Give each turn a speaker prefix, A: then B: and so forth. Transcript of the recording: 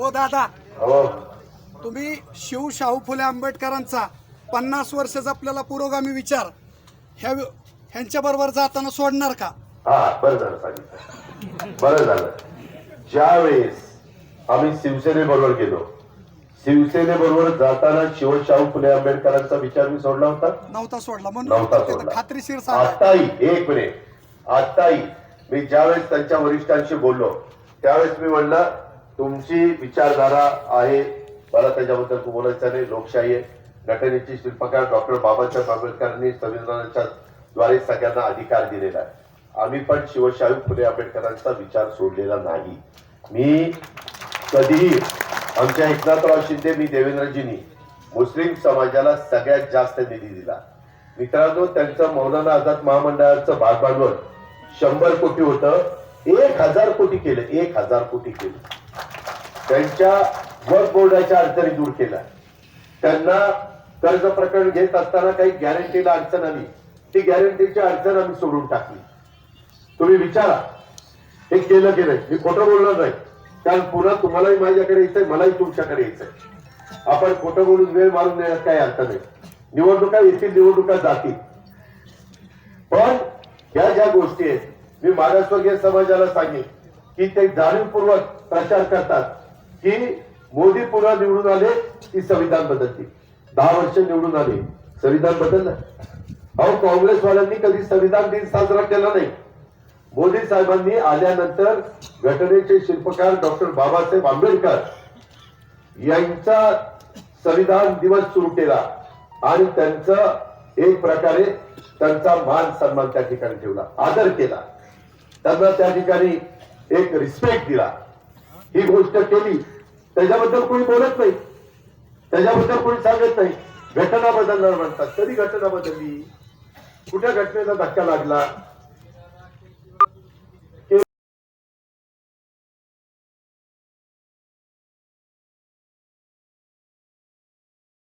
A: ओ दादा.
B: हो
A: तुम्ही शिव शाहू फुले आंबेडकरांचा पन्नास वर्ष आपल्याला पुरोगामी विचार ह्या ह्यांच्या बरोबर जाताना सोडणार का?
B: हा बरं झालं सांगितलं. बरं झालं. ज्यावेळेस आम्ही शिवसेनेबरोबर गेलो शिवसेनेबरोबर जाताना शिवशाहू फुले आंबेडकरांचा विचार मी सोडला होता?
A: नव्हता सोडला.
B: नव्हता
A: म्हणून
B: सोडला.
A: खात्रीशीर सांगा.
B: आताही एक मिनिट. आताही मी ज्यावेळेस त्यांच्या वरिष्ठांशी बोललो त्यावेळेस मी म्हणलं तुमची विचारधारा आहे. मला त्याच्याबद्दल तू बोलायचं नाही लोकशाही आहे. घटनेचे शिल्पकार डॉक्टर बाबासाहेब आंबेडकरांनी संविधानाच्या द्वारे सगळ्यांना अधिकार दिलेला आहे. आम्ही पण शिवशाही फुले आंबेडकरांचा विचार सोडलेला नाही. मी कधीही आमच्या एकनाथराव शिंदे मी देवेंद्रजींनी मुस्लिम समाजाला सगळ्यात जास्त निधी दिला. मित्रांनो त्यांचं मौलाना आझाद महामंडळाचं भागभांडवल शंभर कोटी होतं. एक हजार कोटी केलं. एक हजार कोटी केलं. त्यांच्या वर्क बोर्डाच्या अडचणी दूर केल्या. त्यांना कर्ज प्रकरण घेत असताना काही गॅरंटीला अडचण आली. ती गॅरंटीची अडचण आम्ही सोडून टाकली. तुम्ही विचारा. हे केलं की नाही? मी खोटं बोलणार नाही. कारण पुन्हा तुम्हालाही माझ्याकडे यायचंय मलाही तुमच्याकडे यायचंय. आपण खोटं बोलून वेळ मारून देण्यात काही अर्थ नाही. निवडणुका येतील निवडणुका जातील. पण ह्या ज्या गोष्टी आहेत मी मागासवर्गीय समाजाला सांगेन की ते जाणीवपूर्वक प्रचार करतात. की मोदी पुन्हा निवडून आले की संविधान बदलतील. दहा वर्ष निवडून आले. संविधान बदललं. अहो काँग्रेसवाल्यांनी कधी संविधान दिन साजरा केला नाही. मोदी साहेबांनी आल्यानंतर घटनेचे शिल्पकार डॉक्टर बाबासाहेब आंबेडकर यांचा संविधान दिवस सुरू केला आणि त्यांचं एक प्रकारे त्यांचा मान सन्मान त्या ठिकाणी ठेवला आदर केला. त्यांना त्या ठिकाणी एक रिस्पेक्ट दिला. ही गोष्ट केली. त्याच्याबद्दल कोणी बोलत नाही. त्याच्याबद्दल कोणी सांगत नाही. घटना बदलणार म्हणतात कधी घटना बदलली कुठल्या घटनेचा धक्का लागला?